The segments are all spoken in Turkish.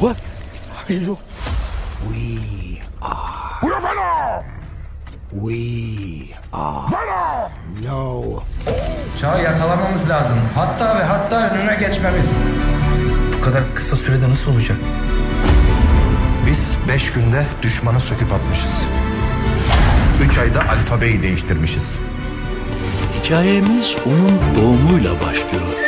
Look, We are. we are Venom! We are. Venom! No. Çağı yakalamamız lazım. Hatta ve hatta önüne geçmemiz. Bu kadar kısa sürede nasıl olacak? Biz beş günde düşmanı söküp atmışız. Üç ayda alfabeyi değiştirmişiz. Hikayemiz onun doğumuyla başlıyor.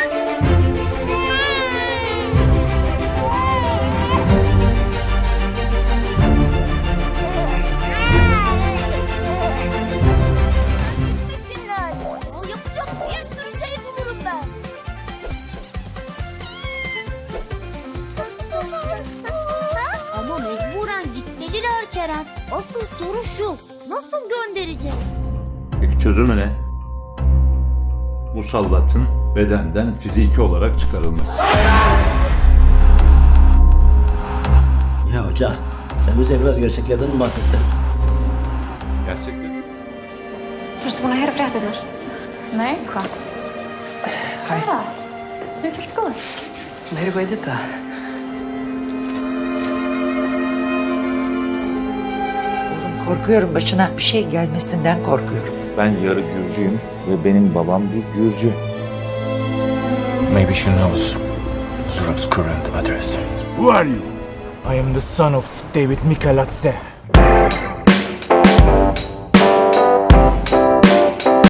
Kerem. Asıl soru şu. Nasıl göndereceğiz? Peki çözümü ne? Musallatın bedenden fiziki olarak çıkarılması. Ya hoca, sen bize biraz gerçeklerden mi bahsetsen? Gerçekten. Haluaisitko kuulla herfrähtinar? Nej, vad? Hej. Hur det går? Nereye koyduk Korkuyorum başına bir şey gelmesinden korkuyorum. Ben yarı Gürcüyüm ve benim babam bir Gürcü. Maybe she knows Zurab's current address. Who are you? I am the son of David Mikaladze.